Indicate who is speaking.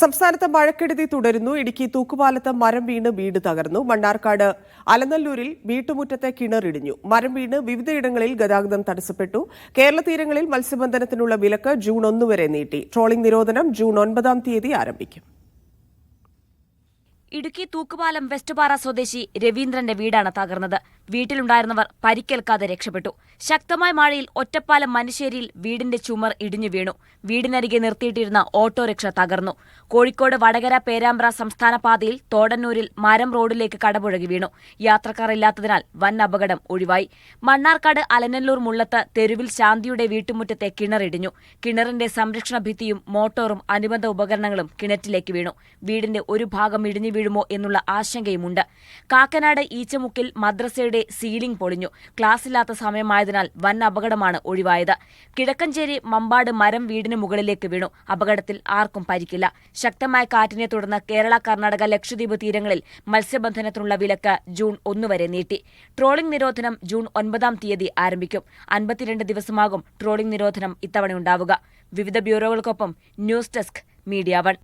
Speaker 1: സംസ്ഥാനത്ത് മഴക്കെടുതി തുടരുന്നു. ഇടുക്കി തൂക്കുപാലത്ത് മരം വീണ് വീട് തകർന്നു. മണ്ണാർക്കാട് അലനല്ലൂരിൽ വീട്ടുമുറ്റത്തെ കിണറിടിഞ്ഞു മരം വീണ് വിവിധയിടങ്ങളിൽ ഗതാഗതം തടസ്സപ്പെട്ടു. കേരള തീരങ്ങളിൽ മത്സ്യബന്ധനത്തിനുള്ള വിലക്ക് ജൂൺ ഒന്ന് വരെ നീട്ടി. ട്രോളിംഗ് നിരോധനം ജൂൺ ഒൻപതാം തീയതി ആരംഭിക്കും.
Speaker 2: ഇടുക്കി തൂക്കുപാലം വെസ്റ്റ്പാറ സ്വദേശി രവീന്ദ്രന്റെ വീടാണ് തകർന്നത്. വീട്ടിലുണ്ടായിരുന്നവർ പരിക്കേൽക്കാതെ രക്ഷപ്പെട്ടു. ശക്തമായ മഴയിൽ ഒറ്റപ്പാലം മനശ്ശേരിയിൽ വീടിന്റെ ചുമർ ഇടിഞ്ഞു വീണു. വീടിനരികെ നിർത്തിയിട്ടിരുന്ന ഓട്ടോറിക്ഷ തകർന്നു. കോഴിക്കോട് വടകര പേരാമ്പ്ര സംസ്ഥാന പാതയിൽ തോടന്നൂരിൽ മരം റോഡിലേക്ക് കടപുഴകി വീണു. യാത്രക്കാർ ഇല്ലാത്തതിനാൽ വൻ അപകടം ഒഴിവായി. മണ്ണാർക്കാട് അലനല്ലൂർ മുള്ളത്ത് തെരുവിൽ ശാന്തിയുടെ വീട്ടുമുറ്റത്തെ കിണറിടിഞ്ഞു കിണറിന്റെ സംരക്ഷണ ഭിത്തിയും മോട്ടോറും അനുബന്ധ ഉപകരണങ്ങളും കിണറ്റിലേക്ക് വീണു. വീടിന്റെ ഒരു ഭാഗം ഇടിഞ്ഞു വീഴുമോ എന്നുള്ള ആശങ്കയുമുണ്ട്. കാക്കനാട് ഈച്ചമുക്കിൽ മദ്രസയുടെ സീലിംഗ് പൊളിഞ്ഞു. ക്ലാസ്സില്ലാത്ത സമയമായതിനാൽ വൻ അപകടമാണ് ഒഴിവായത്. കിഴക്കഞ്ചേരി മമ്പാട് മരം വീടിന് മുകളിലേക്ക് വീണു. അപകടത്തിൽ ആർക്കും പരിക്കില്ല. ശക്തമായ കാറ്റിനെ തുടർന്ന് കേരള കർണാടക ലക്ഷദ്വീപ് തീരങ്ങളിൽ മത്സ്യബന്ധനത്തിനുള്ള വിലക്ക് ജൂൺ ഒന്ന് വരെ നീട്ടി. ട്രോളിംഗ് നിരോധനം ജൂൺ ഒൻപതാം തീയതി ആരംഭിക്കും. അൻപത്തിരണ്ട് ദിവസമാകും ട്രോളിംഗ് നിരോധനം ഇത്തവണ ഉണ്ടാവുക. വിവിധ ബ്യൂറോകൾക്കൊപ്പം ന്യൂസ് ഡെസ്ക് മീഡിയ വൺ.